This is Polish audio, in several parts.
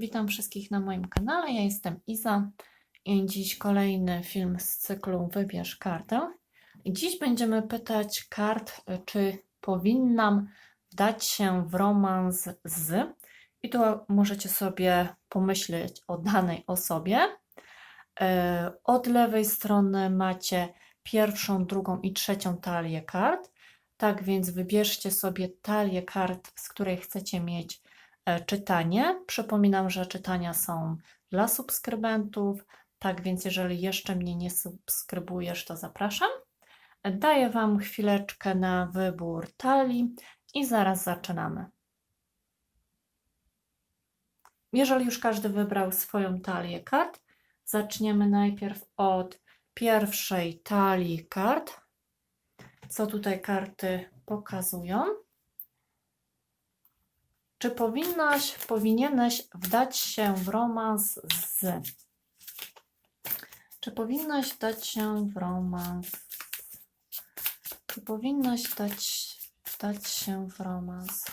Witam wszystkich na moim kanale. Ja jestem Iza i dziś kolejny film z cyklu Wybierz kartę. Dziś będziemy pytać kart, czy powinnam wdać się w romans z. I tu możecie sobie pomyśleć o danej osobie. E, Od lewej strony macie pierwszą, drugą i trzecią talię kart. Tak więc wybierzcie sobie talię kart, z której chcecie mieć czytanie. Przypominam, że czytania są dla subskrybentów. Tak więc, jeżeli jeszcze mnie nie subskrybujesz, to zapraszam. Daję Wam chwileczkę na wybór talii i zaraz zaczynamy. Jeżeli już każdy wybrał swoją talię kart, zaczniemy najpierw od pierwszej talii kart. Co tutaj karty pokazują? Czy powinnaś, powinieneś wdać się w romans z? Czy powinnaś wdać się w romans? Czy powinnaś wdać, wdać się w romans?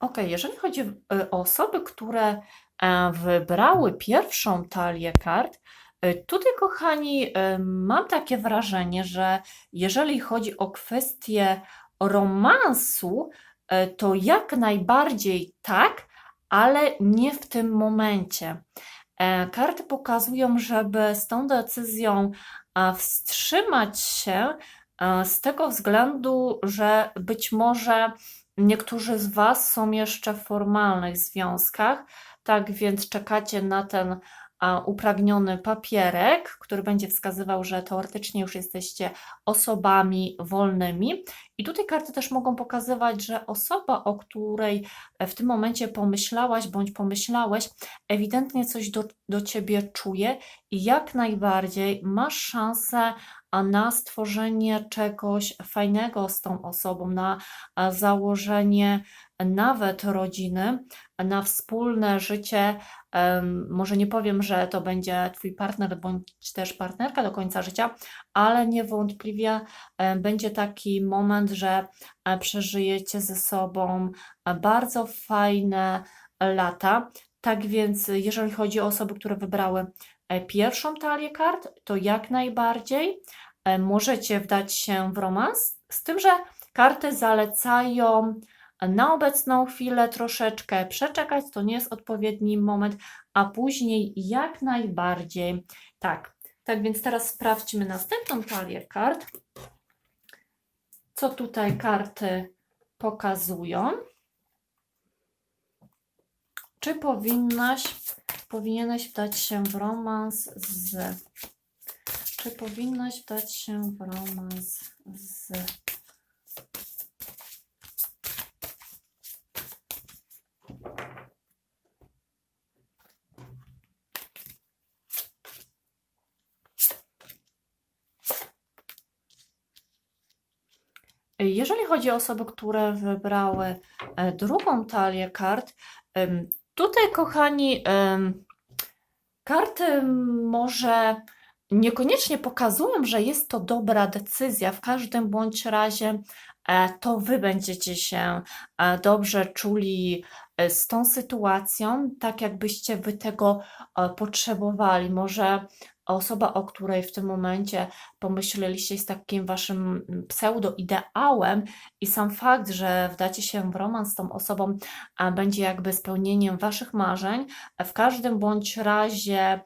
Ok, jeżeli chodzi e, o osoby, które e, wybrały pierwszą talię kart, e, tutaj, kochani, mam takie wrażenie, że jeżeli chodzi o kwestię romansu, to jak najbardziej tak, ale nie w tym momencie. Karty pokazują, żeby z tą decyzją wstrzymać się z tego względu, że być może niektórzy z Was są jeszcze w formalnych związkach, tak więc czekacie na ten upragniony papierek, który będzie wskazywał, że teoretycznie już jesteście osobami wolnymi. I tutaj karty też mogą pokazywać, że osoba, o której w tym momencie pomyślałaś bądź pomyślałeś, ewidentnie coś do, do ciebie czuje i jak najbardziej masz szansę na stworzenie czegoś fajnego z tą osobą, na założenie nawet rodziny, na wspólne życie. Może nie powiem, że to będzie Twój partner bądź też partnerka do końca życia, ale niewątpliwie będzie taki moment, że e, przeżyjecie ze sobą e, bardzo fajne lata. Tak więc, jeżeli chodzi o osoby, które wybrały e, pierwszą talię kart, to jak najbardziej możecie wdać się w romans, z tym, że karty zalecają na obecną chwilę troszeczkę przeczekać, to nie jest odpowiedni moment, a później jak najbardziej tak. Tak więc teraz sprawdźmy następną talię kart. Co tutaj karty pokazują? Czy powinnaś, powinieneś wdać się w romans z? Czy powinnaś wdać się w romans z? Jeżeli chodzi o osoby, które wybrały e, drugą talię kart, tutaj, kochani, karty może niekoniecznie pokazują, że jest to dobra decyzja. W każdym bądź razie e, to wy będziecie się e, dobrze czuli z tą sytuacją, tak jakbyście wy tego potrzebowali. Może osoba, o której w tym momencie pomyśleliście, jest takim waszym mm, pseudo-ideałem i sam fakt, że wdacie się w romans z tą osobą, będzie jakby spełnieniem waszych marzeń. W każdym bądź razie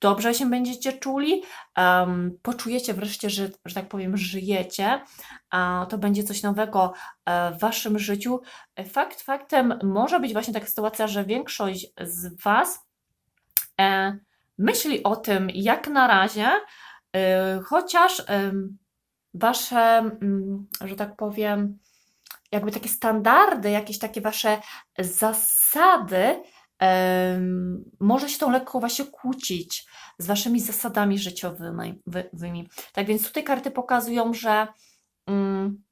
dobrze się będziecie czuli, poczujecie wreszcie, że, że tak powiem, żyjecie. To będzie coś nowego e, w waszym życiu. Fakt faktem może być właśnie taka sytuacja, że większość z was e, myśli o tym jak na razie, y, chociaż ym, wasze, mm, że tak powiem, jakby takie standardy, jakieś takie wasze zasady, ym, może się tą lekko właśnie kłócić z waszymi zasadami życiowymi. wy- wymi. Tak więc tutaj karty pokazują, że ym,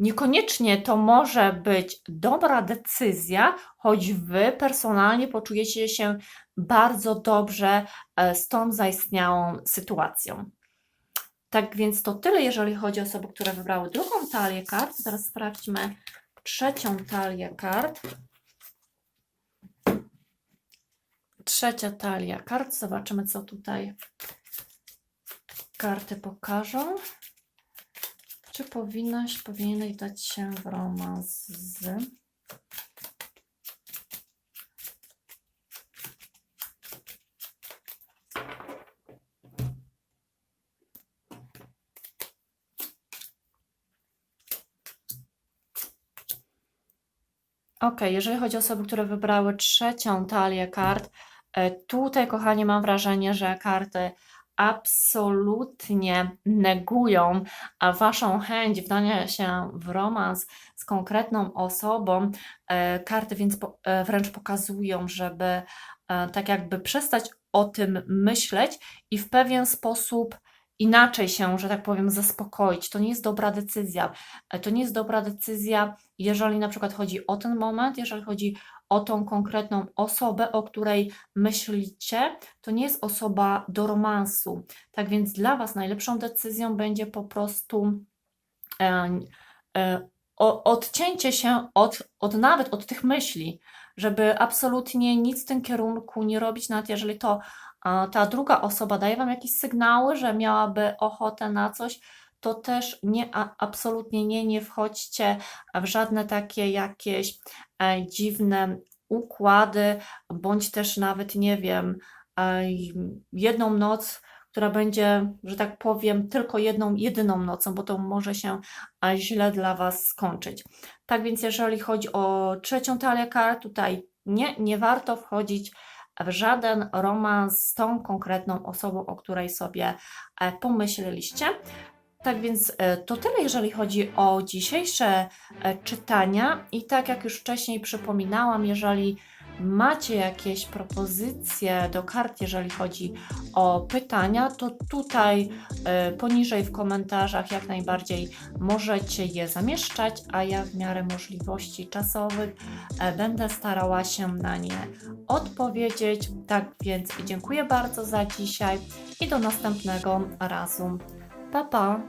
Niekoniecznie to może być dobra decyzja, choć Wy personalnie poczujecie się bardzo dobrze e, z tą zaistniałą sytuacją. Tak więc to tyle, jeżeli chodzi o osoby, które wybrały drugą talię kart. Teraz sprawdźmy trzecią talię kart. Trzecia talia kart. Zobaczymy, co tutaj karty pokażą. Czy powinnaś, powinieneś dać się w romans z... Ok, jeżeli chodzi o osoby, które wybrały trzecią talię kart, e, tutaj, kochani, mam wrażenie, że karty absolutnie negują Waszą chęć wdania się w romans z konkretną osobą. E, Karty więc e, wręcz pokazują, żeby e, tak jakby przestać o tym myśleć i w pewien sposób inaczej się, że tak powiem, zaspokoić. To nie jest dobra decyzja. To nie jest dobra decyzja, jeżeli na przykład chodzi o ten moment, jeżeli chodzi o tą konkretną osobę, o której myślicie, to nie jest osoba do romansu. Tak więc dla Was najlepszą decyzją będzie po prostu e, e, odcięcie się od, od nawet od tych myśli, żeby absolutnie nic w tym kierunku nie robić, nawet jeżeli to ta druga osoba daje Wam jakieś sygnały, że miałaby ochotę na coś, to też nie, absolutnie nie, nie wchodźcie w żadne takie jakieś e, dziwne układy, bądź też nawet, nie wiem, e, jedną noc, która będzie, że tak powiem, tylko jedną, jedyną nocą, bo to może się e, źle dla Was skończyć. Tak więc, jeżeli chodzi o trzecią talię kart, tutaj nie, nie warto wchodzić w żaden romans z tą konkretną osobą, o której sobie pomyśleliście. Tak więc e, to tyle, jeżeli chodzi o dzisiejsze e, czytania. I tak jak już wcześniej przypominałam, jeżeli macie jakieś propozycje do kart, jeżeli chodzi o pytania, to tutaj e, poniżej w komentarzach jak najbardziej możecie je zamieszczać, a ja w miarę możliwości czasowych będę starała się na nie odpowiedzieć. Tak więc dziękuję bardzo za dzisiaj i do następnego razu. 宝宝